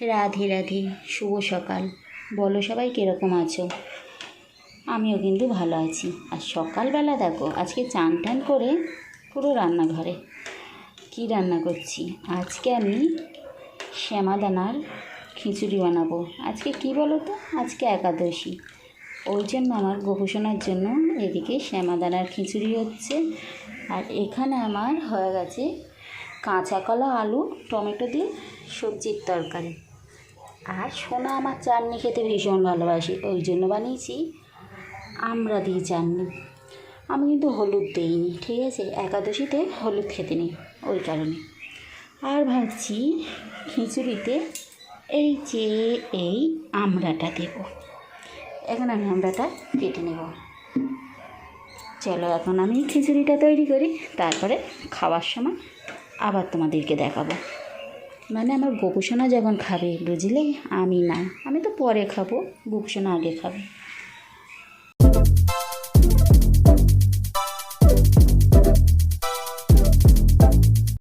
রাধে রাধে, শুভ সকাল। বলো সবাই কীরকম আছো? আমিও কিন্তু ভালো আছি। আর সকালবেলা দেখো, আজকে চান টান করে পুরো রান্নাঘরে। কি রান্না করছি? আজকে আমি শ্যামাদানার খিচুড়ি বানাবো। আজকে কি বলো তো? আজকে একাদশী। ওই জন্য আমার গোপুসোনার জন্য এদিকে শ্যামাদানার খিচুড়ি হচ্ছে। আর এখানে আমার হয়ে গেছে কাঁচা কলা, আলু, টমেটো দিয়ে সবজির তরকারি। আর সোনা আমার চাটনি খেতে ভীষণ ভালোবাসি, ওই জন্য বানিয়েছি আমরা দিই চাটনি। আমি কিন্তু হলুদ দিইনি, ঠিক আছে? একাদশীতে হলুদ খেতে নেই, ওই কারণে। আর ভাবছি খিচুড়িতে এই যে এই আমড়াটা দেব। এখন আমি আমড়াটা কেটে নেব। চলো এখন আমি খিচুড়িটা তৈরি করি, তারপরে খাওয়ার সময় আবার তোমাদেরকে দেখাবো। মানে আমার গোপুসোনা যখন খাবে, বুঝলে? আমি না। আমি তো পরে খাব, গোপুসোনা আগে খাবে।